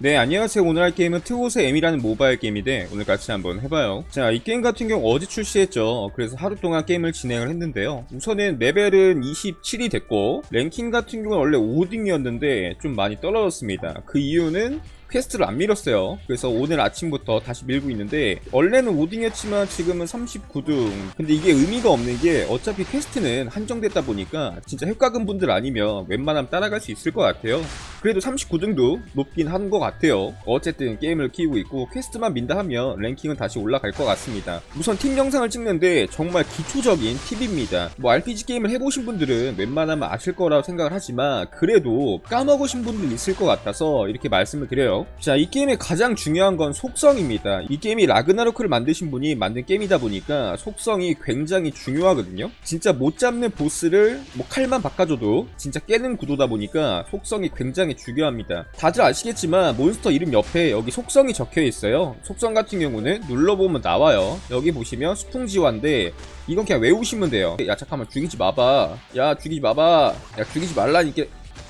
네 안녕하세요. 오늘 할 게임은 트옷의 M이라는 모바일 게임인데 오늘 같이 한번 해봐요. 자 이 게임 같은 경우 어제 출시했죠. 그래서 하루 동안 게임을 진행을 했는데요. 우선은 레벨은 27이 됐고 랭킹 같은 경우는 원래 5등이었는데 좀 많이 떨어졌습니다. 그 이유는 퀘스트를 안 밀었어요. 그래서 오늘 아침부터 다시 밀고 있는데 원래는 5등이었지만 지금은 39등. 근데 이게 의미가 없는 게 어차피 퀘스트는 한정됐다 보니까 진짜 효과금 분들 아니면 웬만하면 따라갈 수 있을 것 같아요. 그래도 39등도 높긴 한 것 같아요. 어쨌든 게임을 키우고 있고 퀘스트만 민다 하면 랭킹은 다시 올라갈 것 같습니다. 우선 팀 영상을 찍는데 정말 기초적인 팁입니다. 뭐 RPG 게임을 해보신 분들은 웬만하면 아실 거라고 생각을 하지만 그래도 까먹으신 분들 있을 것 같아서 이렇게 말씀을 드려요. 자, 이 게임의 가장 중요한 건 속성입니다. 이 게임이 라그나로크를 만드신 분이 만든 게임이다 보니까 속성이 굉장히 중요하거든요. 진짜 못 잡는 보스를 뭐 칼만 바꿔줘도 진짜 깨는 구도다 보니까 속성이 굉장히 중요합니다. 다들 아시겠지만 몬스터 이름 옆에 여기 속성이 적혀 있어요. 속성 같은 경우는 눌러보면 나와요. 여기 보시면 수풍지화인데 이건 그냥 외우시면 돼요. 야 잠깐만 죽이지 마봐. 야 죽이지 마봐. 야 죽이지 말라니까.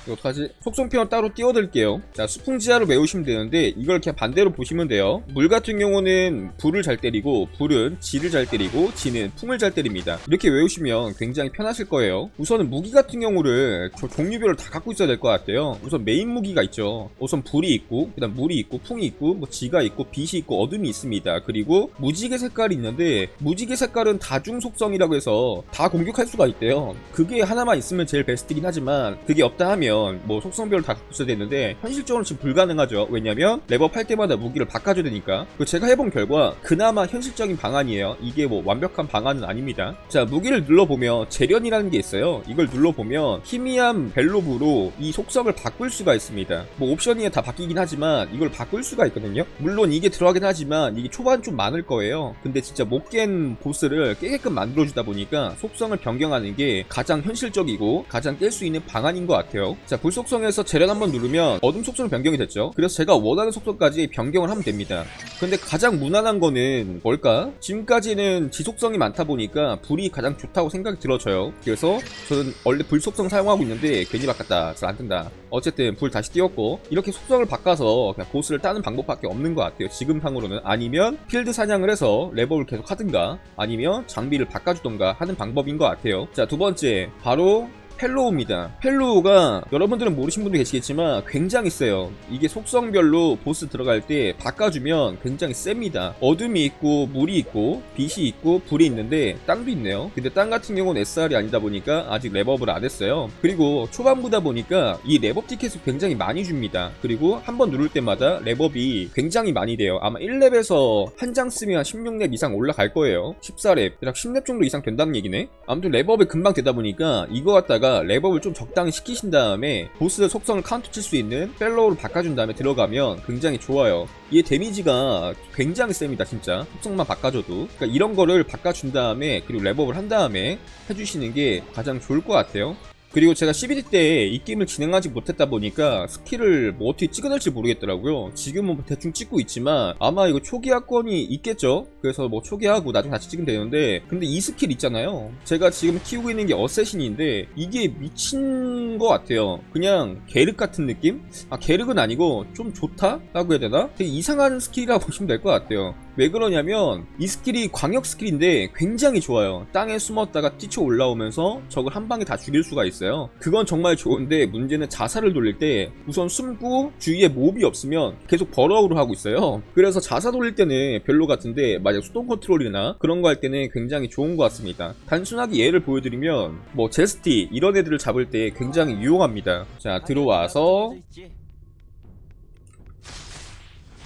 이거 어떡하지? 속성표는 따로 띄워드릴게요. 자, 수풍지하를 외우시면 되는데 이걸 그냥 반대로 보시면 돼요. 물 같은 경우는 불을 잘 때리고 불은 지를 잘 때리고 지는 풍을 잘 때립니다. 이렇게 외우시면 굉장히 편하실 거예요. 우선은 무기 같은 경우를 저 종류별로 다 갖고 있어야 될 것 같아요. 우선 메인 무기가 있죠. 우선 불이 있고 그다음 물이 있고 풍이 있고 뭐 지가 있고 빛이 있고 어둠이 있습니다. 그리고 무지개 색깔이 있는데 무지개 색깔은 다중 속성이라고 해서 다 공격할 수가 있대요. 그게 하나만 있으면 제일 베스트긴 하지만 그게 없다 하면 뭐 속성별로 다 있어야 되는데 현실적으로 지금 불가능하죠. 왜냐면 레벨업 할 때마다 무기를 바꿔줘야 되니까. 그 제가 해본 결과 그나마 현실적인 방안이에요. 이게 뭐 완벽한 방안은 아닙니다. 자 무기를 눌러보면 재련이라는 게 있어요. 이걸 눌러보면 희미한 벨로브로 이 속성을 바꿀 수가 있습니다. 뭐 옵션이 다 바뀌긴 하지만 이걸 바꿀 수가 있거든요. 물론 이게 들어가긴 하지만 이게 초반 좀 많을 거예요. 근데 진짜 못 깬 보스를 깨게끔 만들어주다 보니까 속성을 변경하는 게 가장 현실적이고 가장 깰 수 있는 방안인 것 같아요. 자, 불 속성에서 재련 한번 누르면 어둠 속성으로 변경이 됐죠. 그래서 제가 원하는 속성까지 변경을 하면 됩니다. 근데 가장 무난한 거는 뭘까? 지금까지는 지속성이 많다 보니까 불이 가장 좋다고 생각이 들어져요. 그래서 저는 원래 불 속성 사용하고 있는데 괜히 바꿨다. 잘 안 뜬다. 어쨌든 불 다시 띄웠고 이렇게 속성을 바꿔서 그냥 보스를 따는 방법밖에 없는 것 같아요. 지금 상으로는 아니면 필드 사냥을 해서 레벨을 계속 하든가 아니면 장비를 바꿔주던가 하는 방법인 것 같아요. 자 두 번째 바로 펠로우입니다. 펠로우가 여러분들은 모르신 분도 계시겠지만 굉장히 세요. 이게 속성별로 보스 들어갈 때 바꿔주면 굉장히 셉니다. 어둠이 있고 물이 있고 빛이 있고 불이 있는데 땅도 있네요. 근데 땅 같은 경우는 SR이 아니다 보니까 아직 랩업을 안 했어요. 그리고 초반부다 보니까 이 랩업 티켓을 굉장히 많이 줍니다. 그리고 한 번 누를 때마다 랩업이 굉장히 많이 돼요. 아마 1랩에서 한 장 쓰면 16랩 이상 올라갈 거예요. 14랩, 대략 10랩 정도 이상 된다는 얘기네. 아무튼 랩업이 금방 되다 보니까 이거 갖다가 랩업을 좀 적당히 시키신 다음에 보스 속성을 카운터 칠 수 있는 펠로우를 바꿔준 다음에 들어가면 굉장히 좋아요. 이게 데미지가 굉장히 셉니다, 진짜. 속성만 바꿔줘도. 그러니까 이런 거를 바꿔준 다음에 그리고 랩업을 한 다음에 해주시는 게 가장 좋을 것 같아요. 그리고 제가 CBD 때이 게임을 진행하지 못했다 보니까 스킬을 뭐 어떻게 찍어야 될지 모르겠더라고요. 지금은 뭐 대충 찍고 있지만 아마 이거 초기화권이 있겠죠? 그래서 뭐 초기화하고 나중에 다시 찍으면 되는데 근데 이 스킬 있잖아요. 제가 지금 키우고 있는 게 어쌔신인데 이게 미친 것 같아요. 그냥 게륵 같은 느낌? 아 게륵은 아니고 좀 좋다? 라고 해야 되나? 되게 이상한 스킬이라고 보시면 될 것 같아요. 왜 그러냐면 이 스킬이 광역 스킬인데 굉장히 좋아요. 땅에 숨었다가 뛰쳐 올라오면서 적을 한 방에 다 죽일 수가 있어요. 그건 정말 좋은데 문제는 자살을 돌릴 때 우선 숨고 주위에 몹이 없으면 계속 버러우를 하고 있어요. 그래서 자살 돌릴 때는 별로 같은데 만약 수동 컨트롤이나 그런 거 할 때는 굉장히 좋은 것 같습니다. 단순하게 예를 보여드리면 뭐 제스티 이런 애들을 잡을 때 굉장히 유용합니다. 자 들어와서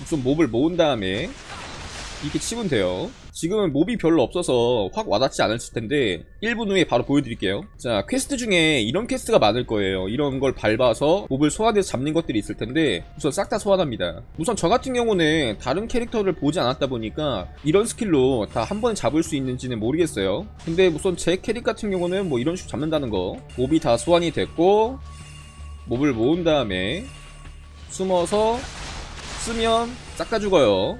우선 몹을 모은 다음에 이렇게 치면 돼요. 지금은 몹이 별로 없어서 확 와닿지 않았을 텐데 1분 후에 바로 보여드릴게요. 자 퀘스트 중에 이런 퀘스트가 많을 거예요. 이런 걸 밟아서 몹을 소환해서 잡는 것들이 있을 텐데 우선 싹 다 소환합니다. 우선 저 같은 경우는 다른 캐릭터를 보지 않았다 보니까 이런 스킬로 다 한 번에 잡을 수 있는지는 모르겠어요. 근데 우선 제 캐릭 같은 경우는 뭐 이런 식으로 잡는다는 거 몹이 다 소환이 됐고 몹을 모은 다음에 숨어서 쓰면 싹 다 죽어요.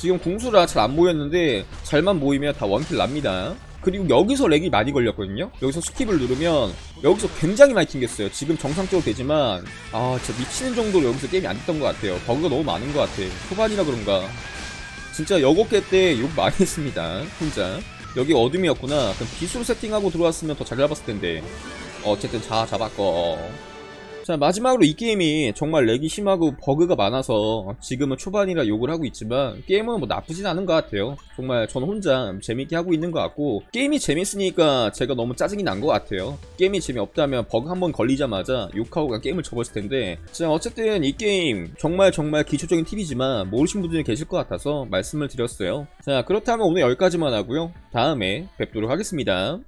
지금 궁수라 잘 안 모였는데 잘만 모이면 다 원킬 납니다. 그리고 여기서 렉이 많이 걸렸거든요. 여기서 스킵을 누르면 여기서 굉장히 많이 튕겼어요. 지금 정상적으로 되지만 아 진짜 미치는 정도로 여기서 게임이 안 됐던 것 같아요. 버그가 너무 많은 것 같아 초반이라 그런가. 진짜 여곡회 때욕 많이 했습니다. 혼자. 여기 어둠이었구나. 그럼 빛으로 세팅하고 들어왔으면 더 잘 잡았을 텐데. 어쨌든 자 잡았고 자 마지막으로 이 게임이 정말 렉이 심하고 버그가 많아서 지금은 초반이라 욕을 하고 있지만 게임은 뭐 나쁘진 않은 것 같아요. 정말 저는 혼자 재밌게 하고 있는 것 같고 게임이 재밌으니까 제가 너무 짜증이 난 것 같아요. 게임이 재미없다면 버그 한 번 걸리자마자 욕하고 그냥 게임을 접었을 텐데 자 어쨌든 이 게임 정말 정말 기초적인 팁이지만 모르신 분들이 계실 것 같아서 말씀을 드렸어요. 자 그렇다면 오늘 여기까지만 하고요. 다음에 뵙도록 하겠습니다